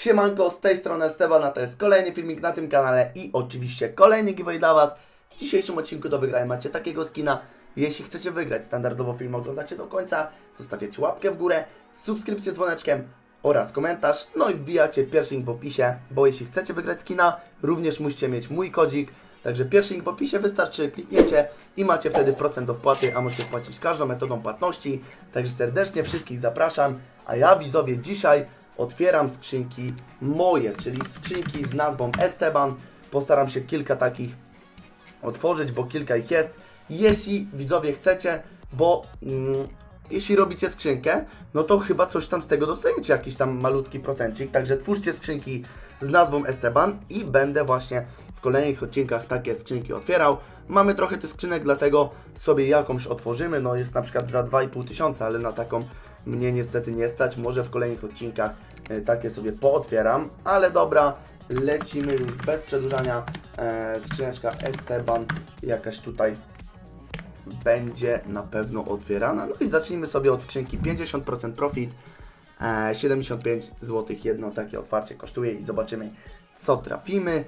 Siemanko, z tej strony Esteban, a to jest kolejny filmik na tym kanale i oczywiście kolejny giveaway dla Was. W dzisiejszym odcinku do wygrania macie takiego skina. Jeśli chcecie wygrać, standardowo film oglądacie do końca, zostawiacie łapkę w górę, subskrypcję dzwoneczkiem oraz komentarz, no i wbijacie pierwszy link w opisie, bo jeśli chcecie wygrać skina, również musicie mieć mój kodzik, także pierwszy link w opisie wystarczy, klikniecie i macie wtedy procent do wpłaty, a możecie płacić każdą metodą płatności, także serdecznie wszystkich zapraszam, a ja widzowie dzisiaj otwieram skrzynki moje, czyli skrzynki z nazwą Esteban, postaram się kilka takich otworzyć, bo kilka ich jest. Jeśli widzowie chcecie, bo mm, jeśli robicie skrzynkę, no to chyba coś tam z tego dostajecie, jakiś tam malutki procencik. Także twórzcie skrzynki z nazwą Esteban i będę właśnie w kolejnych odcinkach takie skrzynki otwierał. Mamy trochę tych skrzynek, dlatego sobie jakąś otworzymy. No jest na przykład za 2,5 tysiąca, ale na taką mnie niestety nie stać. Może w kolejnych odcinkach takie sobie pootwieram, ale dobra, lecimy już bez przedłużania. E, skrzyneczka Esteban jakaś tutaj będzie na pewno otwierana. No i zacznijmy sobie od skrzynki 50% profit. E, 75 zł jedno takie otwarcie kosztuje i zobaczymy co trafimy.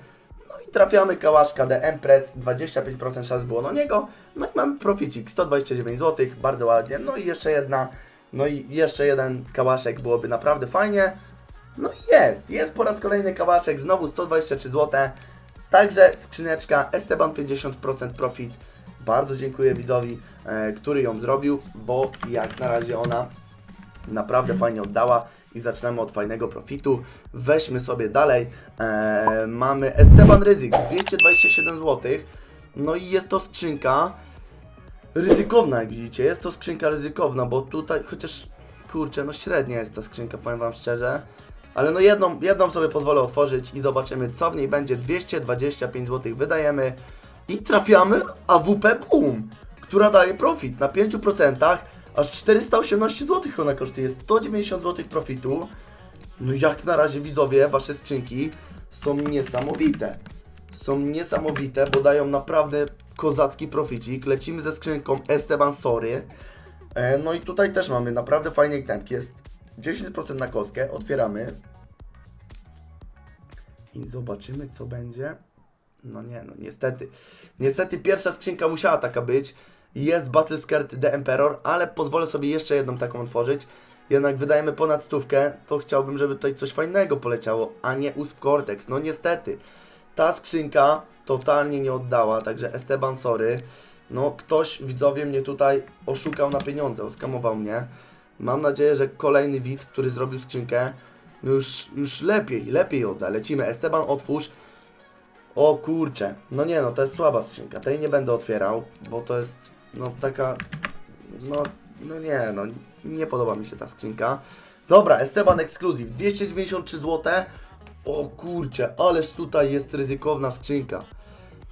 No i trafiamy kałaszka The Empress, 25% szans było na niego. No i mamy proficik 129 zł, bardzo ładnie. No i jeszcze jedna, no i jeszcze jeden kałaszek byłoby naprawdę fajnie. No jest, jest po raz kolejny kałaszek, znowu 123 zł. Także skrzyneczka Esteban 50% profit. Bardzo dziękuję widzowi, e, który ją zrobił, bo jak na razie ona naprawdę fajnie oddała i zaczynamy od fajnego profitu. Weźmy sobie dalej. E, mamy Esteban Ryzyk 227 zł. No i jest to skrzynka ryzykowna, jak widzicie. Jest to skrzynka ryzykowna, bo tutaj chociaż kurczę, no średnia jest ta skrzynka, powiem Wam szczerze. Ale no jedną, jedną sobie pozwolę otworzyć i zobaczymy co w niej będzie. 225 zł wydajemy i trafiamy AWP Boom, która daje profit na 5%, aż 418 zł ona kosztuje, 190 zł profitu. No jak na razie widzowie, wasze skrzynki są niesamowite. Są niesamowite, bo dają naprawdę kozacki proficik. Lecimy ze skrzynką Esteban Sory. E, no i tutaj też mamy naprawdę fajny itemki. Jest 10% na kostkę, otwieramy. I zobaczymy co będzie. No nie, no niestety. Niestety pierwsza skrzynka musiała taka być. Jest Battle Skirt The Emperor, ale pozwolę sobie jeszcze jedną taką otworzyć. Jednak wydajemy ponad stówkę, to chciałbym, żeby tutaj coś fajnego poleciało, a nie Usp Cortex. No niestety. Ta skrzynka totalnie nie oddała, także Esteban sorry. No ktoś, widzowie, mnie tutaj oszukał na pieniądze, oskamował mnie. Mam nadzieję, że kolejny widz, który zrobił skrzynkę, już, już lepiej, lepiej odda. Lecimy. Esteban, otwórz. O kurczę, no nie no, to jest słaba skrzynka, tej nie będę otwierał, bo to jest, no taka, no, no nie no, nie podoba mi się ta skrzynka. Dobra, Esteban Exclusive, 293 zł, o kurczę, ależ tutaj jest ryzykowna skrzynka.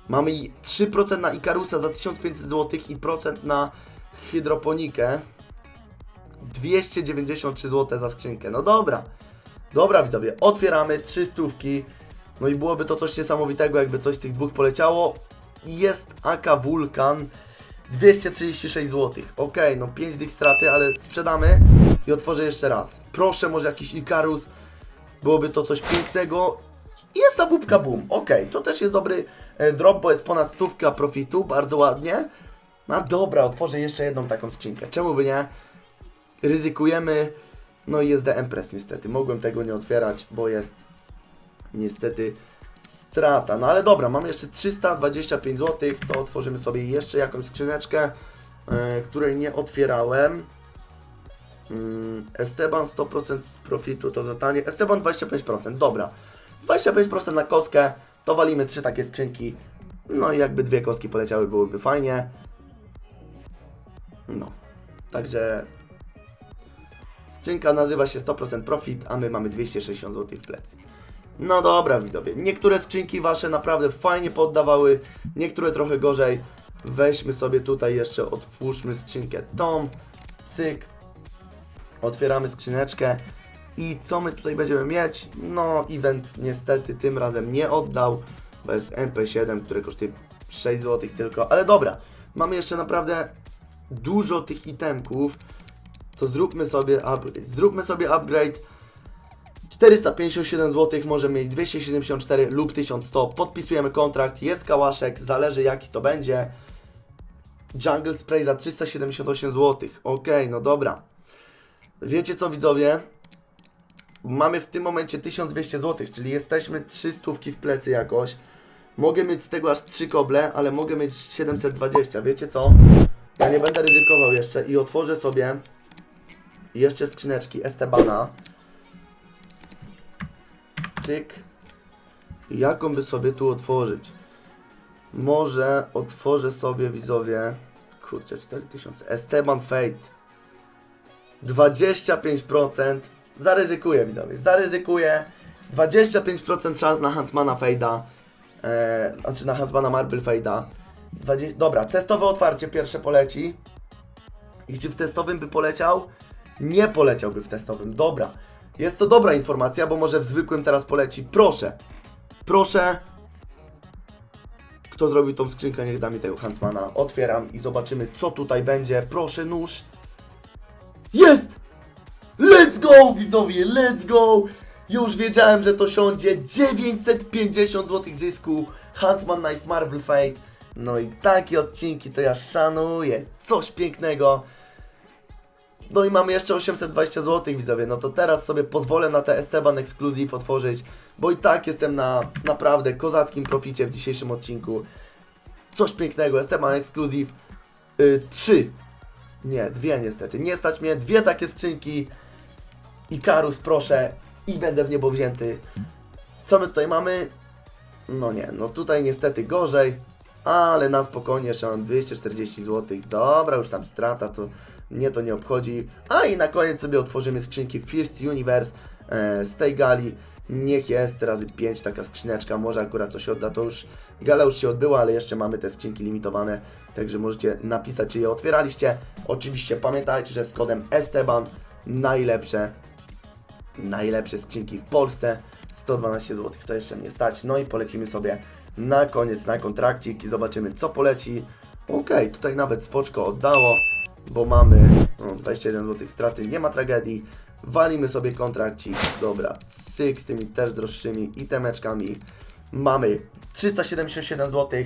Mamy i 3% na Ikarusa za 1500 zł i procent na hydroponikę. 293 zł za skrzynkę, no dobra. Dobra widzowie, otwieramy, trzy stówki. No i byłoby to coś niesamowitego, jakby coś z tych dwóch poleciało. Jest AK Vulkan 236 zł. Ok, no 5 dych straty, ale sprzedamy i otworzę jeszcze raz. Proszę, może jakiś Ikarus. Byłoby to coś pięknego. Jest awupka boom. Ok, to też jest dobry e, drop, bo jest ponad stówka profitu, bardzo ładnie. No dobra, otworzę jeszcze jedną taką skrzynkę. Czemu by nie? Ryzykujemy. No i jest The Empress niestety. Mogłem tego nie otwierać, bo jest niestety strata. No ale dobra, mam jeszcze 325 zł, to otworzymy sobie jeszcze jakąś skrzyneczkę, e, której nie otwierałem. Mm, Esteban 100% profitu to zadanie. Esteban 25%, dobra. 25% na kostkę, to walimy trzy takie skrzynki. No i jakby dwie kostki poleciały, byłoby fajnie. No, także skrzynka nazywa się 100% profit, a my mamy 260 zł w plecy. No dobra, widzowie. Niektóre skrzynki wasze naprawdę fajnie poddawały, niektóre trochę gorzej. Weźmy sobie tutaj jeszcze, otwórzmy skrzynkę tą. Cyk. Otwieramy skrzyneczkę. I co my tutaj będziemy mieć? No, event niestety tym razem nie oddał. Bo jest MP7, które kosztuje 6 zł tylko. Ale dobra, mamy jeszcze naprawdę dużo tych itemków. To zróbmy sobie upgrade. Zróbmy sobie upgrade. 457 zł może mieć 274 lub 1100. Podpisujemy kontrakt, jest kałaszek, zależy jaki to będzie. Jungle Spray za 378 zł. Okej, no dobra. Wiecie co widzowie? Mamy w tym momencie 1200 zł, czyli jesteśmy 300 w plecy jakoś. Mogę mieć z tego aż 3 koble, ale mogę mieć 720. Wiecie co? Ja nie będę ryzykował jeszcze i otworzę sobie jeszcze skrzyneczki Estebana. Cyk. Jaką by sobie tu otworzyć? Może otworzę sobie widzowie. Kurczę, 4000. Esteban Fate. 25%. Zaryzykuję widzowie, zaryzykuję. 25% szans na Hansmana Fade'a. Eee, znaczy na Hansmana Marble Fade'a. 20... Dobra, testowe otwarcie pierwsze poleci. I czy w testowym by poleciał? Nie poleciałby w testowym. Dobra. Jest to dobra informacja, bo może w zwykłym teraz poleci. Proszę. Proszę. Kto zrobił tą skrzynkę, niech da mi tego Hansmana. Otwieram i zobaczymy, co tutaj będzie. Proszę, nóż. Jest! Let's go, widzowie, let's go! Już wiedziałem, że to siądzie 950 zł zysku. Huntsman Knife Marble Fate. No i takie odcinki to ja szanuję. Coś pięknego. No i mamy jeszcze 820 zł, widzowie. No to teraz sobie pozwolę na te Esteban Exclusive otworzyć, bo i tak jestem na naprawdę kozackim proficie w dzisiejszym odcinku. Coś pięknego, Esteban Exclusive y, 3. Nie, dwie niestety. Nie stać mnie, dwie takie skrzynki. Ikarus, proszę. I będę w niebo wzięty. Co my tutaj mamy? No nie, no tutaj niestety gorzej. Ale na spokojnie, jeszcze mam 240 zł. Dobra, już tam strata, to mnie to nie obchodzi. A i na koniec sobie otworzymy skrzynki First Universe e, z tej gali. Niech jest razy 5 taka skrzyneczka, może akurat coś odda, to już gala już się odbyła, ale jeszcze mamy te skrzynki limitowane, także możecie napisać, czy je otwieraliście. Oczywiście pamiętajcie, że z kodem Esteban najlepsze, najlepsze skrzynki w Polsce, 112 zł, to jeszcze nie stać. No i polecimy sobie na koniec na kontrakcik i zobaczymy co poleci. Okej, tutaj nawet spoczko oddało, bo mamy no, 21 zł straty, nie ma tragedii. Walimy sobie kontrakcik, dobra, cyk z tymi też droższymi itemeczkami. Mamy 377 zł,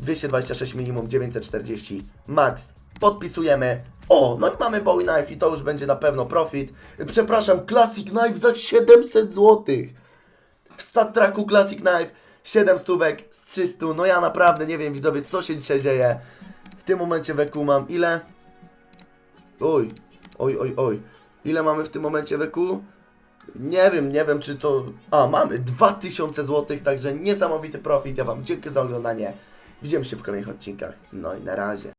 226 minimum, 940 max. Podpisujemy. O, no i mamy Bowie Knife i to już będzie na pewno profit. Przepraszam, Classic Knife za 700 zł. W Stat Tracku Classic Knife 7 stówek z 300. No ja naprawdę nie wiem widzowie co się dzisiaj dzieje. W tym momencie weku mam ile? Oj, oj, oj, oj. Ile mamy w tym momencie weku? Nie wiem, nie wiem czy to... A, mamy 2000 zł, także niesamowity profit. Ja Wam dziękuję za oglądanie. Widzimy się w kolejnych odcinkach. No i na razie.